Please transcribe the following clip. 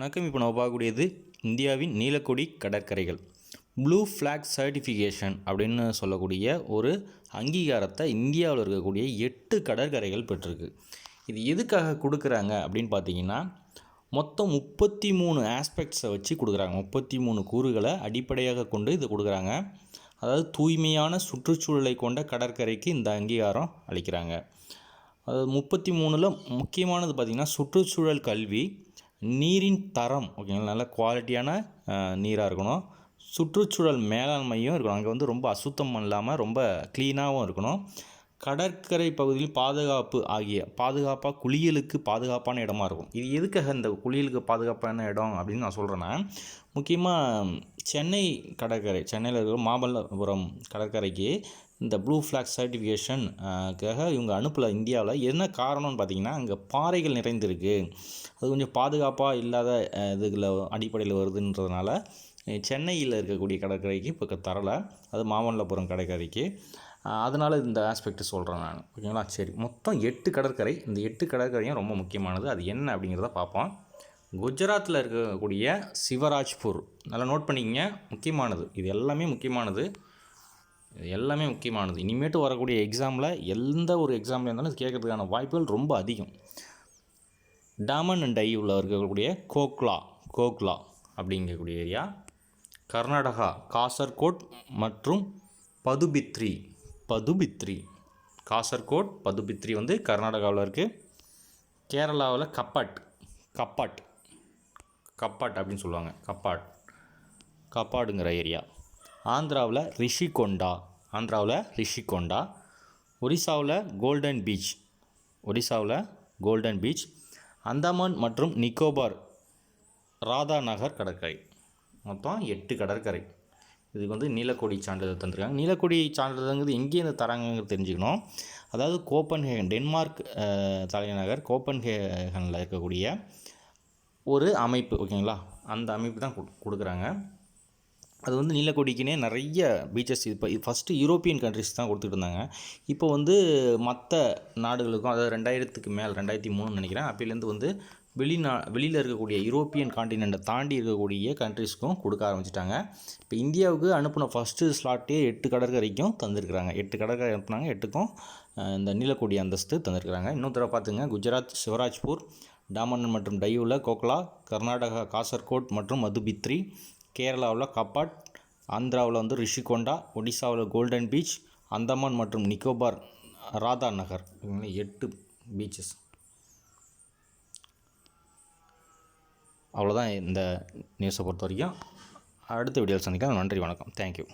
வணக்கம். இப்போ நம்ம பார்க்கக்கூடியது இந்தியாவின் நீலக்கொடி கடற்கரைகள். ப்ளூ ஃப்ளாக் சர்டிஃபிகேஷன் அப்படின்னு சொல்லக்கூடிய ஒரு அங்கீகாரத்தை இந்தியாவில் இருக்கக்கூடிய எட்டு கடற்கரைகள் பெற்றிருக்கு. இது எதுக்காக கொடுக்குறாங்க அப்படின்னு பார்த்தீங்கன்னா மொத்தம் முப்பத்தி மூணு ஆஸ்பெக்ட்ஸை வச்சு கொடுக்குறாங்க. முப்பத்தி மூணு கூறுகளை அடிப்படையாக கொண்டு இது கொடுக்குறாங்க. அதாவது தூய்மையான சுற்றுச்சூழலை கொண்ட கடற்கரைக்கு இந்த அங்கீகாரம் அளிக்கிறாங்க. அதாவது முப்பத்தி மூணில் முக்கியமானது பார்த்திங்கன்னா சுற்றுச்சூழல் கல்வி நீரின் தரம் ஓகேங்களா நல்ல குவாலிட்டியான நீராக இருக்கணும். சுற்றுச்சூழல் மேலாண்மையும் இருக்கணும். அங்கே வந்து ரொம்ப அசுத்தம் இல்லாமல் ரொம்ப க்ளீனாகவும் இருக்கணும். கடற்கரை பகுதியில் பாதுகாப்பு ஆகிய பாதுகாப்பாக குளியலுக்கு பாதுகாப்பான இடமா இருக்கும். இது எதுக்காக இந்த குளியலுக்கு பாதுகாப்பான இடம் அப்படின்னு நான் சொல்கிறேன்னா முக்கியமாக சென்னை கடற்கரை சென்னையில் இருக்கிற மாமல்லபுரம் கடற்கரைக்கு இந்த ப்ளூ ஃப்ளாக் சர்டிஃபிகேஷனுக்காக இவங்க அனுப்பல இந்தியாவில். என்ன காரணம்னு பார்த்தீங்கன்னா அங்கே பாறைகள் நிறைந்திருக்கு. அது கொஞ்சம் பாதுகாப்பாக இல்லாத அஹ், இதுல அடிப்படையில் வருதுன்றதுனால சென்னையில் இருக்கக்கூடிய கடற்கரைக்கு இப்போ தரலை. அது மாமல்லபுரம் கடற்கரைக்கு. அதனால் இந்த ஆஸ்பெக்ட் சொல்கிறேன் நான். ஓகேங்களா சரி. மொத்தம் எட்டு கடற்கரை. இந்த எட்டு கடற்கரையும் ரொம்ப முக்கியமானது. அது என்ன அப்படிங்கிறத பார்ப்போம். குஜராத்தில் இருக்கக்கூடிய சிவராஜ்பூர். நல்லா நோட் பண்ணிக்கங்க. முக்கியமானது. இது எல்லாமே முக்கியமானது. இது எல்லாமே முக்கியமானது. இனிமேட்டு வரக்கூடிய எக்ஸாமில் எந்த ஒரு எக்ஸாமில் இருந்தாலும் இது கேட்கறதுக்கான வாய்ப்புகள் ரொம்ப அதிகம். டாமன் அண்ட் டைவில் இருக்கக்கூடிய கோக்லா கோக்லா அப்படிங்கக்கூடிய ஏரியா கர்நாடகா காசர்கோட் மற்றும் பதுபித்ரி. பதுபித்ரி. காசர்கோட் பதுபித்ரி வந்து கர்நாடகாவில் இருக்குது கேரளாவில் கப்பாட். கப்பாட். கப்பாட் அப்படின்னு சொல்லுவாங்க. கப்பாட். கப்பாடுங்கிற ஏரியா. ஆந்திராவில் ரிஷிகொண்டா. ஆந்திராவில் ரிஷிகொண்டா. ஒரிசாவில் கோல்டன் பீச். ஒரிசாவில் கோல்டன் பீச். அந்தமான் மற்றும் நிக்கோபார் ராதா நகர் கடற்கரை. மொத்தம் எட்டு கடற்கரை. இதுக்கு வந்து நீலக்கொடி சான்றிதழ் தந்திருக்காங்க. நீலக்கொடி சான்றிதழ்ங்கிறது எங்கேருந்து தராங்கங்கிறது தெரிஞ்சுக்கணும். அதாவது கோப்பன்ஹேகன் டென்மார்க் தலைநகர் கோப்பன்ஹேகனில் இருக்கக்கூடிய ஒரு அமைப்பு ஓகேங்களா? அந்த அமைப்பு தான் கொடு- கொடுக்குறாங்க. அது வந்து நீலக்கொடிக்குனே நிறைய பீச்சஸ் இப்போ ஃபஸ்ட்டு யூரோப்பியன் கண்ட்ரிஸ் தான் கொடுத்துட்டு இருந்தாங்க இப்போ வந்து மற்ற நாடுகளுக்கும் அதாவது ரெண்டாயிரத்துக்கு மேல் ரெண்டாயிரத்தி மூணுன்னு நினைக்கிறேன் அப்போலேருந்து வந்து வெளிநா வெளியில் இருக்கக்கூடிய யூரோப்பியன் காண்டினெண்ட்டை தாண்டி இருக்கக்கூடிய கண்ட்ரிஸ்க்கும் கொடுக்க ஆரம்பிச்சிட்டாங்க. இப்போ இந்தியாவுக்கு அனுப்பின ஃபஸ்ட்டு ஸ்லாட்டே எட்டு கடற்கரைக்கும் தந்திருக்கிறாங்க. எட்டு கடற்கரை அனுப்புனாங்க எட்டுக்கும் இந்த நீலக்கொடி அந்தஸ்து தந்திருக்கிறாங்க. இன்னொரு தடவை பார்த்துங்க குஜராத் சிவராஜ்பூர் டாமன் மற்றும் டையூவில் கோக்லா கர்நாடகா காசர்கோட் மற்றும் மதுபித்ரி கேரளாவில் கப்பாட் ஆந்திராவில் வந்து ரிஷிகொண்டா ஒடிசாவில் கோல்டன் பீச் அந்தமான் மற்றும் நிக்கோபார் ராதா நகர் எட்டு பீச்சஸ் அவ்வளோதான் இந்த நியூஸை பொறுத்த வரைக்கும் அடுத்த வீடியோவில் சந்திக்கலாம். நன்றி வணக்கம். தேங்க்யூ